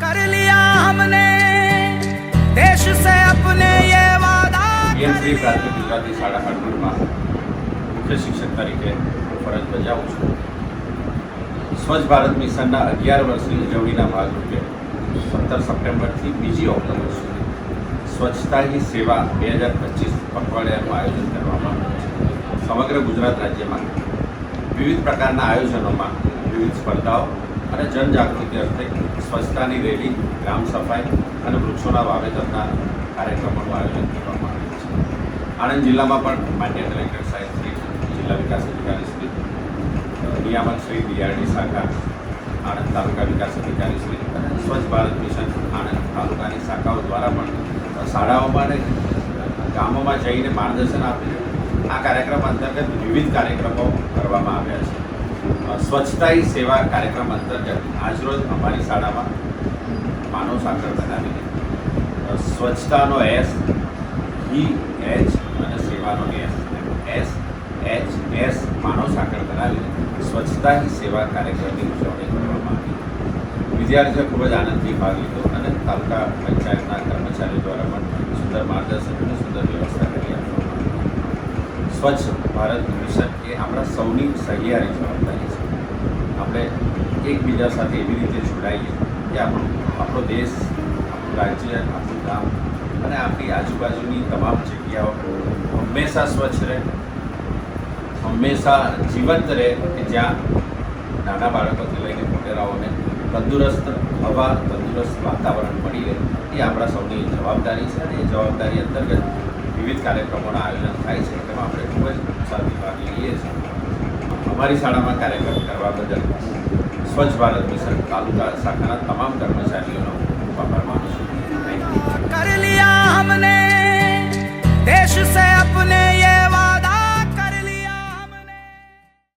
कर लिया हमने देश से अपने ये वादा પીએમસી પ્રાથમિક ગુજરાતી શાળા હળવદમાં મુખ્ય શિક્ષક તરીકે ફરજ બજાવું છું સ્વચ્છ ભારત મિશનના અગિયાર વર્ષની ઉજવણીના ભાગરૂપે સત્તર સપ્ટેમ્બરથી બીજી ઓક્ટોબર સુધી સ્વચ્છતા હી સેવા બે હજાર પચીસ પખવાડિયાનું આયોજન કરવામાં આવ્યું છે સમગ્ર ગુજરાત રાજ્યમાં વિવિધ પ્રકારના આયોજનોમાં વિવિધ સ્પર્ધાઓ અને જનજાગૃતિ અર્થે સ્વચ્છતાની રેલી, ગ્રામ સફાઈ અને વૃક્ષોના વાવેતરના કાર્યક્રમોનું આયોજન કરવામાં આવ્યું છે. આણંદ જિલ્લામાં પણ માન્ય કલેક્ટર સાહેબ જિલ્લા વિકાસ અધિકારી શ્રી નિયામક શ્રી બીઆરડી શાખા, આણંદ તાલુકા વિકાસ અધિકારી શ્રી અને સ્વચ્છ ભારત મિશન આણંદ તાલુકાની શાખાઓ દ્વારા પણ શાળાઓમાં અને ગામોમાં જઈને માર્ગદર્શન આપીને આ કાર્યક્રમ અંતર્ગત વિવિધ કાર્યક્રમો કરવામાં આવ્યા છે. સ્વચ્છતા સેવા કાર્યક્રમ અંતર્ગત આજરોજ અમારી શાળામાં માનવ સાંકળ બનાવીને સ્વચ્છતાનો એસ, ઈ, એચ અને સેવાનો એસ એસ, એચ, એસ માનવ સાંકળ બનાવીને સ્વચ્છતા સેવા કાર્યક્રમની ઉજવણી કરવામાં આવી. વિદ્યાર્થીઓ ખૂબ જ આનંદથી ભાગ લીધો અને તાલુકા પંચાયતના કર્મચારીઓ દ્વારા પણ સુંદર માર્ગદર્શન અને સુંદર વ્યવસ્થા કરી આપવામાં આવી. સ્વચ્છ ભારત મિશન એ આપણા સૌની સહિયારી જવાબદારી આપણે એકબીજા સાથે એવી રીતે જોડાઈએ કે આપણું, આપણો દેશ, આપણું રાજ્ય, આપણું ગામ અને આપણી આજુબાજુની તમામ જગ્યાઓ હંમેશા સ્વચ્છ રહે, હંમેશા જીવંત રહે કે જ્યાં નાના બાળકોથી લઈને મોટેરાઓને તંદુરસ્ત હવા, તંદુરસ્ત વાતાવરણ મળી રહે, એ આપણા સૌની જવાબદારી છે અને એ જવાબદારી અંતર્ગત વિવિધ કાર્યક્રમોના આયોજન થાય છે, તેમાં આપણે ખૂબ જ ઉત્સાહથી ભાગ લઈએ છીએ. અમારી શાળામાં કાર્યક્રમ કરવા બદલ સ્વચ્છ ભારત મિશન તાલુકા શાખાના તમામ કર્મચારીઓનો